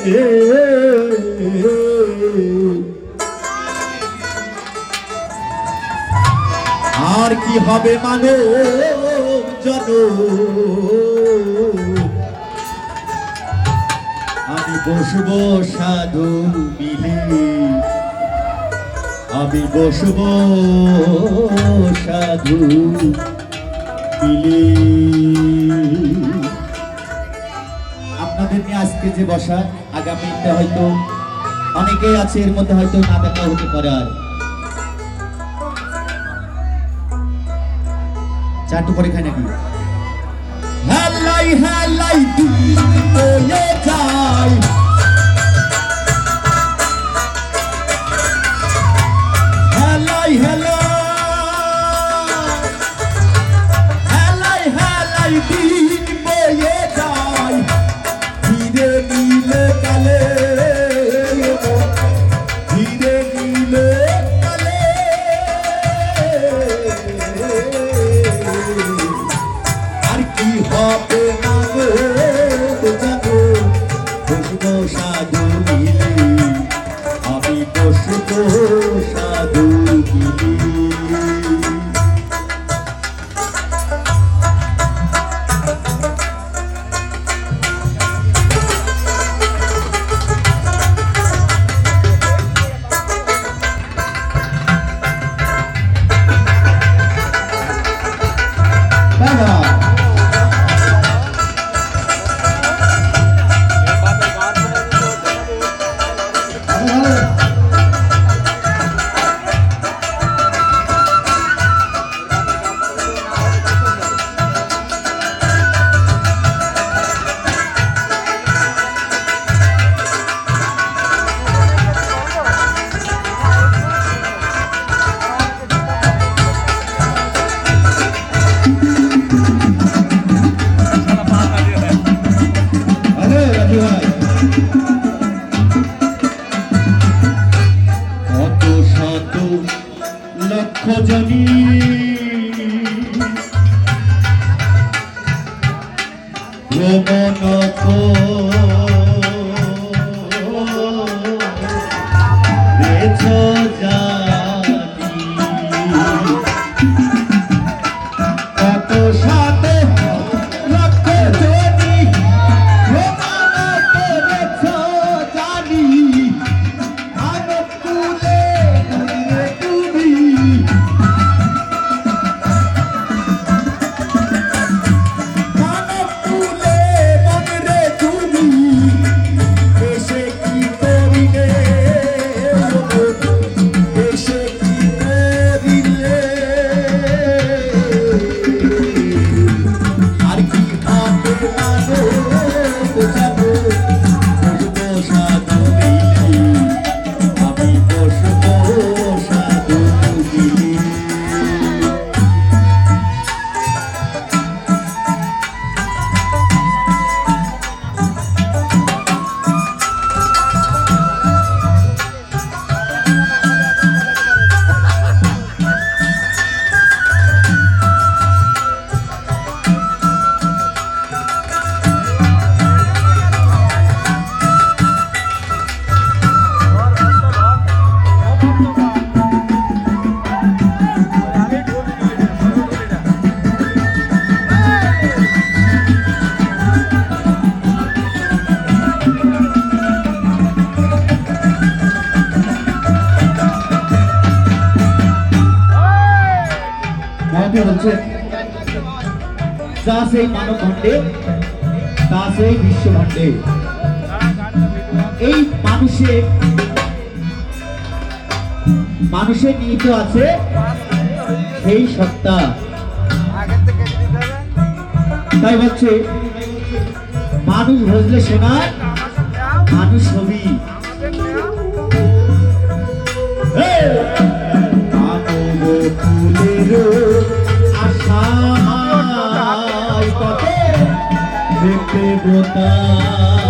আর কি হবে মানব জন? আমি বসবো সাধু মিলে। আমি বসবো সাধু মিলে। আজকে যে বসা আগামীতে হয়তো অনেকেই আছে, এর মধ্যে হয়তো না দেখা হতে পারে আর। চারটু পরে খাই নাকি? হেলাই হেলাই দিন বয়ে যায় হেলাই হেলাই হেলাই হেলাই বসবো সাধু কত শত মহাদেব বলছে যা সেই মানব ভণ্ডে তা সেই বিশ্ব ভণ্ডে এই মানুষে মানুষের নিহিত আছে সেই সত্তা। তাই বলছে মানুষ ভজলে শোনায় মানুষ হবি। দেখতে